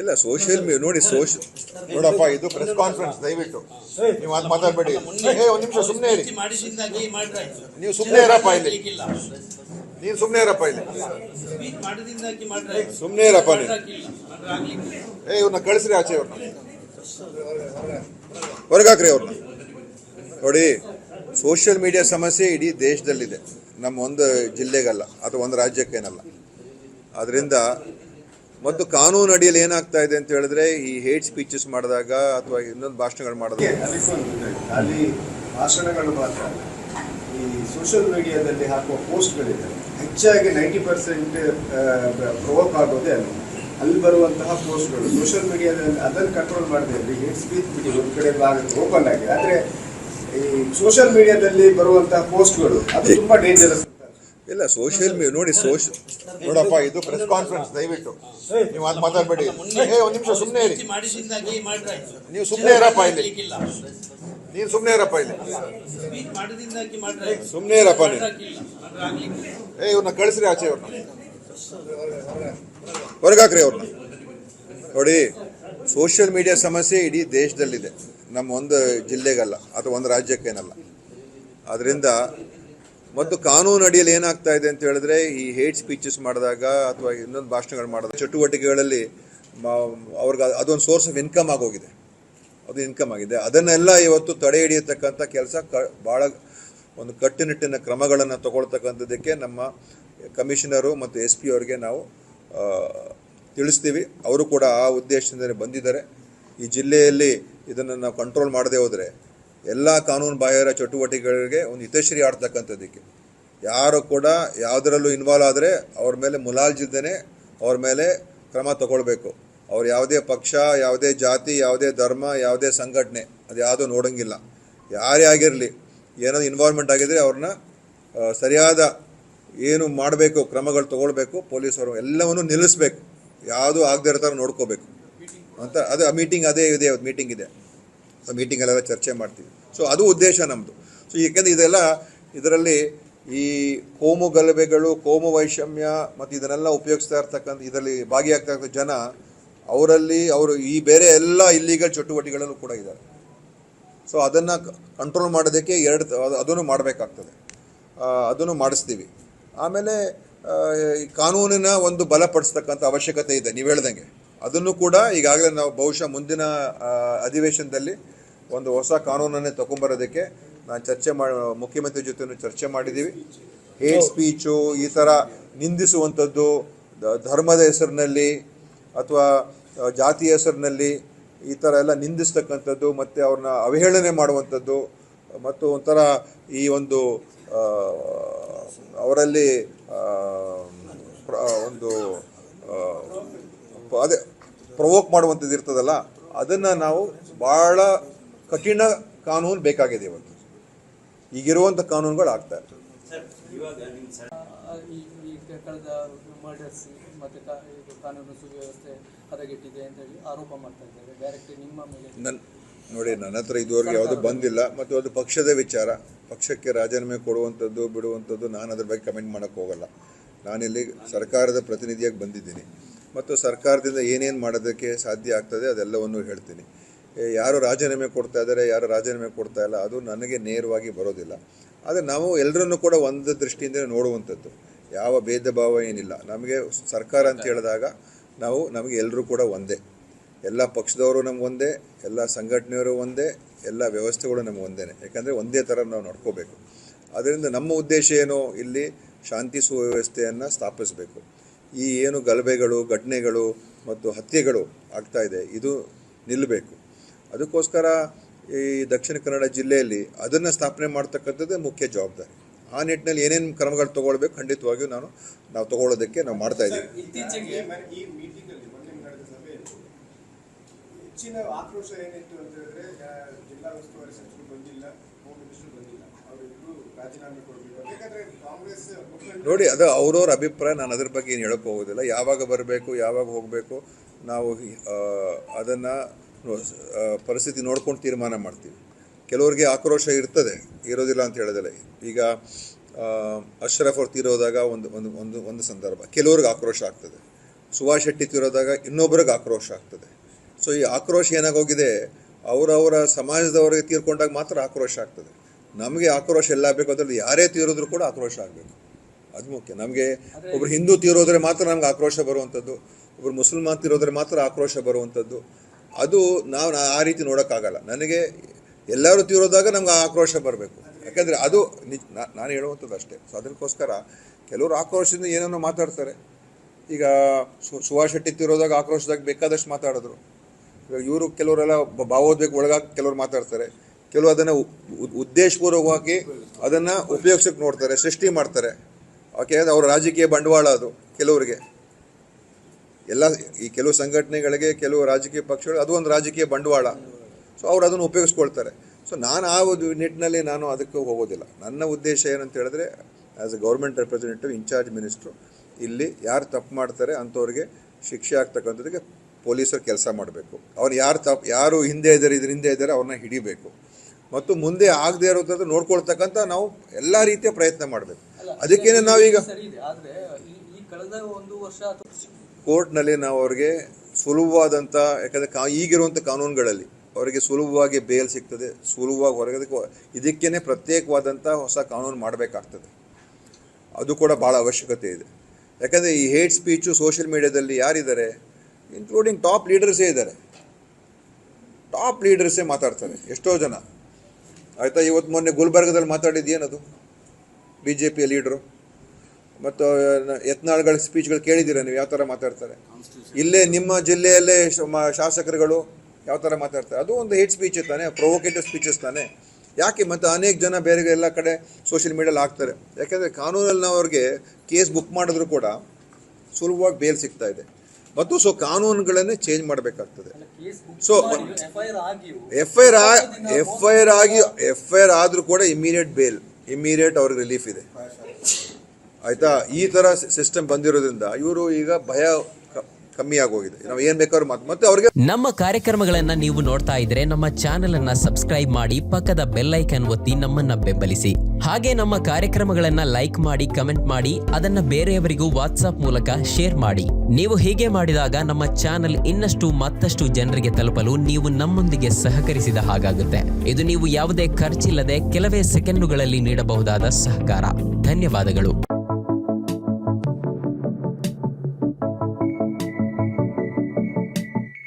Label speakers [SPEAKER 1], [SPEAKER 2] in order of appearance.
[SPEAKER 1] ಇಲ್ಲ social me ನೋಡಿ social ನೋಡಪ್ಪ, ಇದು ಪ್ರೆಸ್ ಕಾನ್ಫರೆನ್ಸ್ ದಯವಿಟ್ಟು. ನೀವು ಅದು ಮಾತಾಡಬೇಡಿ. ಏ, ಒಂದು ನಿಮಿಷ ಸುಮ್ಮನೆ ಇರಿ. ನೀವು ಸುಮ್ಮನೆ ಇರಪ್ಪ ಇಲ್ಲಿ. ನೀವು ಸುಮ್ಮನೆ ಇರಪ್ಪ ಇಲ್ಲಿ. ಸುಮ್ಮನೆ ಇರಪ್ಪ ನೀವು ಏ ಇವ್ರನ್ನ ಕಳಿಸ್ರಿ ಆಚೆ ಇವ್ರನ್ನ ಹೊರಗಾಕ್ರಿ ಅವ್ರನ್ನ ನೋಡಿ ಸೋಷಿಯಲ್ ಮೀಡಿಯಾ ಸಮಸ್ಯೆ ಇಡೀ ದೇಶದಲ್ಲಿದೆ. ನಮ್ಮ ಒಂದು ಜಿಲ್ಲೆಗಲ್ಲ, ಅಥವಾ ಒಂದು ರಾಜ್ಯಕ್ಕೇನಲ್ಲ. ಅದರಿಂದ ಮತ್ತು ಕಾನೂನು ಅಡಿಯಲ್ಲಿ ಏನಾಗ್ತಾ ಇದೆ ಅಂತ ಹೇಳಿದ್ರೆ ಈ ಹೇಟ್ ಸ್ಪೀಚಸ್ ಮಾಡಿದಾಗ ಅಥವಾ ಇನ್ನೊಂದು ಭಾಷಣಗಳು ಮಾಡಿದಾಗ
[SPEAKER 2] ಅಲ್ಲಿ ಭಾಷಣಗಳು ಮಾತ್ರ ಈ ಸೋಷಿಯಲ್ ಮೀಡಿಯಾದಲ್ಲಿ ಹಾಕುವ ಪೋಸ್ಟ್ಗಳಿದೆ ಹೆಚ್ಚಾಗಿ ನೈಂಟಿ ಪರ್ಸೆಂಟ್ ಪ್ರೋಕ್ ಆಗೋದೇ ಅಲ್ಲಿ. ಅಲ್ಲಿ ಬರುವಂತಹ ಪೋಸ್ಟ್ಗಳು ಸೋಷಿಯಲ್ ಮೀಡಿಯಾದಲ್ಲಿ ಅದನ್ನು ಕಂಟ್ರೋಲ್ ಮಾಡದೆ ಇರಲಿ ಹೇಟ್ ಸ್ಪೀಚ್ ಬಿಡಿ ಒಂದು ಕಡೆ ಭಾಗ ಓಪನ್ ಆಗಿದೆ ಆದರೆ ಈ ಸೋಷಿಯಲ್ ಮೀಡಿಯಾದಲ್ಲಿ ಬರುವಂತಹ ಪೋಸ್ಟ್ಗಳು ಅದು ತುಂಬ ಡೇಂಜರಸ್
[SPEAKER 1] ಇಲ್ಲ ಸೋಷಿಯಲ್ ಮೀಡಿಯಾ ನೋಡಿ ಸೋಶ್ ನೋಡಪ್ಪ ಇದು ಪ್ರೆಸ್ ಕಾನ್ಫರೆನ್ಸ್ ದಯವಿಟ್ಟು. ನೀವು ಅದು ಮಾತಾಡಬೇಡಿ. ಏ ಒಂದು ನಿಮಿಷ ಸುಮ್ಮನೆ ಇರಿ. ನೀವು ಸುಮ್ಮನೆ ಇರಪ್ಪ ಇಲ್ಲಿ.
[SPEAKER 3] ನೀನು
[SPEAKER 1] ನೀವು ಸುಮ್ಮನೆ ಇರಪ್ಪ ಇಲ್ಲಿ. ಸುಮ್ಮನೆ ಇರಪ್ಪ ನೀವು. ಏ ಇವ್ರನ್ನ ಕಳಿಸ್ರಿ ಆಚೆ ಇವ್ರನ್ನ ಹೊರಗಾಕ್ರಿ ಅವ್ರನ್ನ ನೋಡಿ ಸೋಷಿಯಲ್ ಮೀಡಿಯಾ ಸಮಸ್ಯೆ ಇಡೀ ದೇಶದಲ್ಲಿದೆ. ನಮ್ಮ ಒಂದು ಜಿಲ್ಲೆಗಲ್ಲ ಅಥವಾ ಒಂದು ರಾಜ್ಯಕ್ಕೇನಲ್ಲ. ಅದರಿಂದ ಮತ್ತು ಕಾನೂನು ಅಡಿಯಲ್ಲಿ ಏನಾಗ್ತಾ ಇದೆ ಅಂತ ಹೇಳಿದ್ರೆ, ಈ ಹೇಟ್ ಸ್ಪೀಚಸ್ ಮಾಡಿದಾಗ ಅಥವಾ ಇನ್ನೊಂದು ಭಾಷಣಗಳು ಮಾಡಿದಾಗ, ಚಟುವಟಿಕೆಗಳಲ್ಲಿ ಅವ್ರಿಗೆ ಅದೊಂದು ಸೋರ್ಸ್ ಆಫ್ ಇನ್ಕಮ್ ಆಗೋಗಿದೆ. ಅದು ಇನ್ಕಮ್ ಆಗಿದೆ. ಅದನ್ನೆಲ್ಲ ಇವತ್ತು ತಡೆ ಹಿಡಿಯತಕ್ಕಂಥ ಕೆಲಸ ಕ ಭಾಳ ಒಂದು ಕಟ್ಟುನಿಟ್ಟಿನ ಕ್ರಮಗಳನ್ನು ತಗೊಳ್ತಕ್ಕಂಥದ್ದಕ್ಕೆ ನಮ್ಮ ಕಮಿಷನರು ಮತ್ತು ಎಸ್ ಪಿ ಅವರಿಗೆ ನಾವು ತಿಳಿಸ್ತೀವಿ. ಅವರು ಕೂಡ ಆ ಉದ್ದೇಶದಿಂದಲೇ ಬಂದಿದ್ದಾರೆ. ಈ ಜಿಲ್ಲೆಯಲ್ಲಿ ಇದನ್ನು ನಾವು ಕಂಟ್ರೋಲ್ ಮಾಡದೆ ಹೋದರೆ ಎಲ್ಲ ಕಾನೂನು ಬಾಹಿರ ಚಟುವಟಿಕೆಗಳಿಗೆ ಒಂದು ಹಿತಶ್ರೀ ಆಡ್ತಕ್ಕಂಥದ್ದಕ್ಕೆ. ಯಾರು ಕೂಡ ಯಾವುದರಲ್ಲೂ ಇನ್ವಾಲ್ವ್ ಆದರೆ ಅವ್ರ ಮೇಲೆ ಮುಲಾಲ್ಜಿದ್ದೇನೆ, ಅವ್ರ ಮೇಲೆ ಕ್ರಮ ತಗೊಳ್ಬೇಕು. ಅವ್ರು ಯಾವುದೇ ಪಕ್ಷ, ಯಾವುದೇ ಜಾತಿ, ಯಾವುದೇ ಧರ್ಮ, ಯಾವುದೇ ಸಂಘಟನೆ, ಅದು ಯಾವುದೂ ನೋಡೋಂಗಿಲ್ಲ. ಯಾರೇ ಆಗಿರಲಿ, ಏನಾದರೂ ಇನ್ವಾಲ್ವ್ಮೆಂಟ್ ಆಗಿದ್ರೆ ಅವ್ರನ್ನ ಸರಿಯಾದ ಏನು ಮಾಡಬೇಕು, ಕ್ರಮಗಳು ತೊಗೊಳ್ಬೇಕು, ಪೊಲೀಸರು ಎಲ್ಲವನ್ನು ನಿಲ್ಲಿಸ್ಬೇಕು. ಯಾವುದು ಆಗದೇ ಇರೋ ನೋಡ್ಕೋಬೇಕು. ಅಂತ, ಅದು ಆ ಮೀಟಿಂಗ್ ಅದೇ ಇದೆ ಮೀಟಿಂಗ್ ಇದೆ. ಮೀಟಿಂಗಲ್ಲೆಲ್ಲ ಚರ್ಚೆ ಮಾಡ್ತೀವಿ. ಸೊ ಅದು ಉದ್ದೇಶ ನಮ್ಮದು ಸೊ ಏಕೆಂದರೆ ಇದೆಲ್ಲ, ಇದರಲ್ಲಿ ಈ ಕೋಮು ಗಲಭೆಗಳು, ಕೋಮು ವೈಷಮ್ಯ ಮತ್ತು ಇದನ್ನೆಲ್ಲ ಉಪಯೋಗಿಸ್ತಾ ಇರ್ತಕ್ಕಂಥ, ಇದರಲ್ಲಿ ಭಾಗಿಯಾಗ್ತಕ್ಕಂಥ ಜನ, ಅವರಲ್ಲಿ ಅವರು ಈ ಬೇರೆ ಎಲ್ಲ ಇಲ್ಲಿಗಲ್ ಚಟುವಟಿಕೆಗಳಲ್ಲೂ ಕೂಡ ಇದ್ದಾರೆ. ಸೊ ಅದನ್ನು ಕಂಟ್ರೋಲ್ ಮಾಡೋದಕ್ಕೆ ಎರಡು ಅದನ್ನು ಮಾಡಬೇಕಾಗ್ತದೆ. ಅದನ್ನು ಮಾಡಿಸ್ತೀವಿ. ಆಮೇಲೆ ಕಾನೂನಿನ ಒಂದು ಬಲಪಡಿಸ್ತಕ್ಕಂಥ ಅವಶ್ಯಕತೆ ಇದೆ, ನೀವು ಹೇಳ್ದಂಗೆ. ಅದನ್ನು ಕೂಡ ಈಗಾಗಲೇ ನಾವು ಬಹುಶಃ ಮುಂದಿನ ಅಧಿವೇಶನದಲ್ಲಿ ಒಂದು ಹೊಸ ಕಾನೂನನ್ನೇ ತಗೊಂಬರೋದಕ್ಕೆ ನಾನು ಚರ್ಚೆ ಮಾಡಿ ಮುಖ್ಯಮಂತ್ರಿ ಜೊತೆ ಚರ್ಚೆ ಮಾಡಿದ್ದೀವಿ ಹೇಟ್ ಸ್ಪೀಚು ಈ ಥರ ನಿಂದಿಸುವಂಥದ್ದು ಧರ್ಮದ ಹೆಸರಿನಲ್ಲಿ ಅಥವಾ ಜಾತಿಯ ಹೆಸರಿನಲ್ಲಿ ಈ ಥರ ಎಲ್ಲ ನಿಂದಿಸ್ತಕ್ಕಂಥದ್ದು ಮತ್ತು ಅವ್ರನ್ನ ಅವಹೇಳನೆ ಮಾಡುವಂಥದ್ದು ಮತ್ತು ಒಂಥರ ಈ ಒಂದು ಅವರಲ್ಲಿ ಒಂದು ಅದೇ ಪ್ರವೋಕ್ ಮಾಡುವಂಥದ್ದು ಇರ್ತದಲ್ಲ, ಅದನ್ನು ನಾವು ಭಾಳ ಕಠಿಣ ಕಾನೂನು ಬೇಕಾಗಿದೆ ಇವತ್ತು. ಈಗಿರುವಂಥ ಕಾನೂನುಗಳು ಆಗ್ತಾ ಇರ್ತದೆ
[SPEAKER 4] ಈ ಈ ಕಳೆದ ಮರ್ಡರ್ಸ್ ಮತ್ತು ಕಾ ಇದು ಕಾನೂನು ಸುವ್ಯವಸ್ಥೆ ಹದಗೆಟ್ಟಿದೆ ಅಂತ ಹೇಳಿ ಆರೋಪ ಮಾಡ್ತಾ ಇದ್ದಾರೆ. ಡೈರೆಕ್ಟ್ ನಿಮ್ಮ ಮೇಲೆ
[SPEAKER 1] ನನ್ನ ನೋಡಿ ನನ್ನ ಹತ್ರ ಇದುವರೆಗೆ ಯಾವುದು ಬಂದಿಲ್ಲ ಮತ್ತು ಅದು ಪಕ್ಷದ ವಿಚಾರ. ಪಕ್ಷಕ್ಕೆ ರಾಜೀನಾಮೆ ಕೊಡುವಂಥದ್ದು ಬಿಡುವಂಥದ್ದು ನಾನು ಅದ್ರ ಬಗ್ಗೆ ಕಮೆಂಟ್ ಮಾಡೋಕ್ಕೆ ಹೋಗಲ್ಲ. ನಾನಿಲ್ಲಿ ಸರ್ಕಾರದ ಪ್ರತಿನಿಧಿಯಾಗಿ ಬಂದಿದ್ದೀನಿ. ಮತ್ತು ಸರ್ಕಾರದಿಂದ ಏನೇನು ಮಾಡೋದಕ್ಕೆ ಸಾಧ್ಯ ಆಗ್ತದೆ ಅದೆಲ್ಲವನ್ನು ಹೇಳ್ತೀನಿ. ಯಾರು ರಾಜೀನಾಮೆ ಕೊಡ್ತಾ ಇದ್ದಾರೆ, ಯಾರು ರಾಜೀನಾಮೆ ಕೊಡ್ತಾ ಇಲ್ಲ, ಅದು ನನಗೆ ನೇರವಾಗಿ ಬರೋದಿಲ್ಲ. ಆದರೆ ನಾವು ಎಲ್ಲರನ್ನೂ ಕೂಡ ಒಂದು ದೃಷ್ಟಿಯಿಂದ ನೋಡುವಂಥದ್ದು. ಯಾವ ಭೇದ ಭಾವ ಏನಿಲ್ಲ. ನಮಗೆ ಸರ್ಕಾರ ಅಂತ ಹೇಳಿದಾಗ ನಾವು ನಮಗೆ ಎಲ್ಲರೂ ಕೂಡ ಒಂದೇ. ಎಲ್ಲ ಪಕ್ಷದವರು ನಮ್ಗೆ ಒಂದೇ, ಎಲ್ಲ ಸಂಘಟನೆಯವರು ಒಂದೇ, ಎಲ್ಲ ವ್ಯವಸ್ಥೆಗಳು ನಮ್ಗೆ ಒಂದೇ ಯಾಕಂದರೆ ಒಂದೇ ಥರ ನಾವು ನೋಡ್ಕೋಬೇಕು. ಅದರಿಂದ ನಮ್ಮ ಉದ್ದೇಶ ಏನು? ಇಲ್ಲಿ ಶಾಂತಿ ಸುವ್ಯವಸ್ಥೆಯನ್ನು ಸ್ಥಾಪಿಸಬೇಕು. ಈ ಏನು ಗಲಭೆಗಳು, ಘಟನೆಗಳು ಮತ್ತು ಹತ್ಯೆಗಳು ಆಗ್ತಾ ಇದೆ, ಇದು ನಿಲ್ಲಬೇಕು. ಅದಕ್ಕೋಸ್ಕರ ಈ ದಕ್ಷಿಣ ಕನ್ನಡ ಜಿಲ್ಲೆಯಲ್ಲಿ ಅದನ್ನು ಸ್ಥಾಪನೆ ಮಾಡ್ತಕ್ಕಂಥದ್ದೇ ಮುಖ್ಯ ಜವಾಬ್ದಾರಿ. ಆ ನಿಟ್ಟಿನಲ್ಲಿ ಏನೇನು ಕ್ರಮಗಳು ತಗೊಳ್ಬೇಕು ಖಂಡಿತವಾಗಿಯೂ ನಾನು ನಾವು ತಗೊಳ್ಳೋದಕ್ಕೆ ನಾವು ಮಾಡ್ತಾ ಇದ್ದೀವಿ.
[SPEAKER 4] ಇತ್ತೀಚೆಗೆ
[SPEAKER 2] ಈ ಮೀಟಿಂಗ್ ಅಲ್ಲಿ ಮೊನ್ನೆ ನಡೆದ ಸಭೆಯಲ್ಲಿ ಹೆಚ್ಚಿನ ಆಕ್ರೋಶ ಏನಿತ್ತು ಅಂತ ಹೇಳಿದ್ರೆ ಜಿಲ್ಲಾ ಉಸ್ತುವಾರಿ ಸಚಿವರು ಬಂದಿಲ್ಲ ಹೋಮ್ ಮಿನಿಸ್ಟರ್ ಬಂದಿಲ್ಲ. ಅವರಿಬ್ಬರು ರಾಜೀನಾಮೆ ಕೊಡಬೇಕು. ಯಾಕಂದ್ರೆ ಕಾಂಗ್ರೆಸ್
[SPEAKER 1] ನೋಡಿ ಅದು ಅವ್ರವ್ರ ಅಭಿಪ್ರಾಯ ನಾನು ಅದ್ರ ಬಗ್ಗೆ ಏನು ಹೇಳಕ್ಕೆ ಹೋಗೋದಿಲ್ಲ. ಯಾವಾಗ ಬರಬೇಕು ಯಾವಾಗ ಹೋಗಬೇಕು ನಾವು ಅದನ್ನು ಪರಿಸ್ಥಿತಿ ನೋಡ್ಕೊಂಡು ತೀರ್ಮಾನ ಮಾಡ್ತೀವಿ. ಕೆಲವ್ರಿಗೆ ಆಕ್ರೋಶ ಇರ್ತದೆ, ಇರೋದಿಲ್ಲ ಅಂತ ಹೇಳೋದಿಲ್ಲ. ಈಗ ಅಶ್ರಫ್ ಅವ್ರು ತೀರೋದಾಗ ಒಂದು ಒಂದು ಒಂದು ಒಂದು ಸಂದರ್ಭ. ಕೆಲವ್ರಿಗೆ ಆಕ್ರೋಶ ಆಗ್ತದೆ. ಸುಭಾಷ್ ಶೆಟ್ಟಿ ತೀರೋದಾಗ ಇನ್ನೊಬ್ಬರಿಗೆ ಆಕ್ರೋಶ ಆಗ್ತದೆ. ಸೊ ಈ ಆಕ್ರೋಶ ಏನಾಗೋಗಿದೆ ಅವರವರ ಸಮಾಜದವರಿಗೆ ತೀರ್ಕೊಂಡಾಗ ಮಾತ್ರ ಆಕ್ರೋಶ ಆಗ್ತದೆ. ನಮಗೆ ಆಕ್ರೋಶ ಎಲ್ಲ ಬೇಕು ಅಂತಂದ್ರೆ ಯಾರೇ ತೀರೋದ್ರೂ ಕೂಡ ಆಕ್ರೋಶ ಆಗಬೇಕು. ಅದು ಮುಖ್ಯ. ನಮಗೆ ಒಬ್ರು ಹಿಂದೂ ತೀರೋದ್ರೆ ಮಾತ್ರ ನಮ್ಗೆ ಆಕ್ರೋಶ ಬರುವಂಥದ್ದು, ಒಬ್ರು ಮುಸಲ್ಮಾನ್ ತೀರೋದ್ರೆ ಮಾತ್ರ ಆಕ್ರೋಶ ಬರುವಂಥದ್ದು. ಅದು ನಾವು ಆ ರೀತಿ ನೋಡೋಕ್ಕಾಗಲ್ಲ. ನನಗೆ ಎಲ್ಲರೂ ತೀರೋದಾಗ ನಮ್ಗೆ ಆಕ್ರೋಶ ಬರಬೇಕು. ಯಾಕೆಂದರೆ ಅದು ನಾನು ಹೇಳುವಂಥದ್ದು ಅಷ್ಟೇ. ಸೊ ಅದಕ್ಕೋಸ್ಕರ ಕೆಲವರು ಆಕ್ರೋಶದಿಂದ ಏನೇನೋ ಮಾತಾಡ್ತಾರೆ. ಈಗ ಸುಭಾಷ್ ಶೆಟ್ಟಿ ತಿರೋದಾಗ ಆಕ್ರೋಶದಾಗ ಬೇಕಾದಷ್ಟು ಮಾತಾಡಿದ್ರು. ಇವಾಗ ಇವರು ಕೆಲವರೆಲ್ಲ ಭಾವೋದ್ಬೇಕು ಒಳಗಾಗಿ ಕೆಲವರು ಮಾತಾಡ್ತಾರೆ. ಕೆಲವು ಅದನ್ನು ಉದ್ದೇಶಪೂರ್ವಕವಾಗಿ ಅದನ್ನು ಉಪಯೋಗಿಸಕ್ಕೆ ನೋಡ್ತಾರೆ, ಸೃಷ್ಟಿ ಮಾಡ್ತಾರೆ. ಅದು ಅವರ ರಾಜಕೀಯ ಬಂಡವಾಳ ಅದು ಕೆಲವರಿಗೆ. ಎಲ್ಲ ಈ ಕೆಲವು ಸಂಘಟನೆಗಳಿಗೆ ಕೆಲವು ರಾಜಕೀಯ ಪಕ್ಷಗಳು ಅದು ಒಂದು ರಾಜಕೀಯ ಬಂಡವಾಳ. ಸೊ ಅವ್ರು ಅದನ್ನು ಉಪಯೋಗಿಸ್ಕೊಳ್ತಾರೆ. ಸೊ ನಾನು ಆ ಒಂದು ನಿಟ್ಟಿನಲ್ಲಿ ನಾನು ಅದಕ್ಕೆ ಹೋಗೋದಿಲ್ಲ. ನನ್ನ ಉದ್ದೇಶ ಏನಂತ ಹೇಳಿದ್ರೆ as a government representative incharge minister ಇಲ್ಲಿ ಯಾರು ತಪ್ಪು ಮಾಡ್ತಾರೆ ಅಂಥವ್ರಿಗೆ ಶಿಕ್ಷೆ ಆಗ್ತಕ್ಕಂಥದ್ದಕ್ಕೆ ಪೊಲೀಸರು ಕೆಲಸ ಮಾಡಬೇಕು. ಅವ್ರು ಯಾರು ತಪ್ಪು ಯಾರು ಹಿಂದೆ ಇದ್ದಾರೆ ಇದ್ರ ಹಿಂದೆ ಇದ್ದಾರೆ ಅವ್ರನ್ನ ಹಿಡಿಬೇಕು. ಮತ್ತು ಮುಂದೆ ಆಗದೆ ಇರೋದ್ರ ನೋಡ್ಕೊಳ್ತಕ್ಕಂಥ ನಾವು ಎಲ್ಲ ರೀತಿಯ ಪ್ರಯತ್ನ ಮಾಡಬೇಕು. ಅದಕ್ಕೇನೆ ನಾವೀಗ ಕೋರ್ಟ್ನಲ್ಲಿ ನಾವು ಅವ್ರಿಗೆ ಸುಲಭವಾದಂಥ ಯಾಕಂದರೆ ಕಾ ಈಗಿರುವಂಥ ಕಾನೂನುಗಳಲ್ಲಿ ಅವರಿಗೆ ಸುಲಭವಾಗಿ ಬೇಲ್ ಸಿಗ್ತದೆ, ಸುಲಭವಾಗಿ ಹೊರಗೆ ಇದಕ್ಕೇ ಪ್ರತ್ಯೇಕವಾದಂಥ ಹೊಸ ಕಾನೂನು ಮಾಡಬೇಕಾಗ್ತದೆ. ಅದು ಕೂಡ ಭಾಳ ಅವಶ್ಯಕತೆ ಇದೆ. ಯಾಕಂದರೆ ಈ ಹೇಟ್ ಸ್ಪೀಚು ಸೋಷಿಯಲ್ ಮೀಡಿಯಾದಲ್ಲಿ ಯಾರಿದ್ದಾರೆ? ಇನ್ಕ್ಲೂಡಿಂಗ್ ಟಾಪ್ ಲೀಡರ್ಸೇ ಇದ್ದಾರೆ. ಟಾಪ್ ಲೀಡರ್ಸೇ ಮಾತಾಡ್ತಾರೆ, ಎಷ್ಟೋ ಜನ. ಆಯಿತಾ, ಇವತ್ತು ಮೊನ್ನೆ ಗುಲ್ಬರ್ಗದಲ್ಲಿ ಮಾತಾಡಿದ್ದು ಏನದು ಬಿ ಜೆ ಪಿಯ ಲೀಡ್ರು ಮತ್ತು ಯತ್ನಾಳ್ಗಳ ಸ್ಪೀಚ್ಗಳು ಕೇಳಿದ್ದೀರ ನೀವು? ಯಾವ ಥರ ಮಾತಾಡ್ತಾರೆ? ಇಲ್ಲೇ ನಿಮ್ಮ ಜಿಲ್ಲೆಯಲ್ಲೇ ಶಾಸಕರುಗಳು ಯಾವ ಥರ ಮಾತಾಡ್ತಾರೆ? ಅದು ಒಂದು ಹೇಟ್ ಸ್ಪೀಚ್ ತಾನೆ ಪ್ರೊವೊಕೇಟಿವ್ ಸ್ಪೀಚಸ್ ತಾನೆ. ಯಾಕೆ? ಮತ್ತು ಅನೇಕ ಜನ ಬೇರೆ ಎಲ್ಲ ಕಡೆ ಸೋಷಿಯಲ್ ಮೀಡಿಯಲ್ಲಿ ಹಾಕ್ತಾರೆ. ಯಾಕೆಂದರೆ ಕಾನೂನಲ್ಲಿ ನಾವು ಅವ್ರಿಗೆ ಕೇಸ್ ಬುಕ್ ಮಾಡಿದ್ರು ಕೂಡ ಸುಲಭವಾಗಿ ಬೇಲ್ ಸಿಗ್ತಾ ಇದೆ. ಮತ್ತು ಸೊ ಕಾನೂನುಗಳನ್ನೇ ಚೇಂಜ್ ಮಾಡಬೇಕಾಗ್ತದೆ. So
[SPEAKER 4] F I R
[SPEAKER 1] F I R ಆಗಿ ಎಫ್ ಐ ಆರ್ ಆದರೂ ಕೂಡ ಇಮಿಡಿಯೇಟ್ ಬೇಲ್ ಇಮಿಡಿಯೇಟ್ ಅವ್ರಿಗೆ ರಿಲೀಫ್ ಇದೆ. ಆಯ್ತಾ? ಈ ತರ ಸಿಸ್ಟಮ್ ಬಂದಿರೋದ್ರಿಂದ ಇವರು ಈಗ ಭಯ ಕಮ್ಮಿ ಆಗೋಗಿದೆ. ನಾವು ಏನ್ ಬೇಕಾದ್ರೂ ಮಾತು, ಮತ್ತೆ ಅವ್ರಿಗೆ
[SPEAKER 5] ನಮ್ಮ ಕಾರ್ಯಕ್ರಮಗಳನ್ನ ನೀವು ನೋಡ್ತಾ ಇದ್ರೆ ನಮ್ಮ ಚಾನೆಲ್ ಅನ್ನ ಸಬ್ಸ್ಕ್ರೈಬ್ ಮಾಡಿ ಪಕ್ಕದ ಬೆಲ್ ಐಕನ್ ಒತ್ತಿ ನಮ್ಮನ್ನ ಬೆಂಬಲಿಸಿ. ಹಾಗೆ ನಮ್ಮ ಕಾರ್ಯಕ್ರಮಗಳನ್ನ ಲೈಕ್ ಮಾಡಿ ಕಮೆಂಟ್ ಮಾಡಿ, ಅದನ್ನ ಬೇರೆಯವರಿಗೂ ವಾಟ್ಸ್ಆಪ್ ಮೂಲಕ ಶೇರ್ ಮಾಡಿ. ನೀವು ಹೀಗೆ ಮಾಡಿದಾಗ ನಮ್ಮ ಚಾನೆಲ್ ಇನ್ನಷ್ಟು ಮತ್ತಷ್ಟು ಜನರಿಗೆ ತಲುಪಲು ನೀವು ನಮ್ಮೊಂದಿಗೆ ಸಹಕರಿಸಿದ ಹಾಗಾಗುತ್ತೆ. ಇದು ನೀವು ಯಾವುದೇ ಖರ್ಚಿಲ್ಲದೆ ಕೆಲವೇ ಸೆಕೆಂಡುಗಳಲ್ಲಿ ನೀಡಬಹುದಾದ ಸಹಕಾರ. ಧನ್ಯವಾದಗಳು.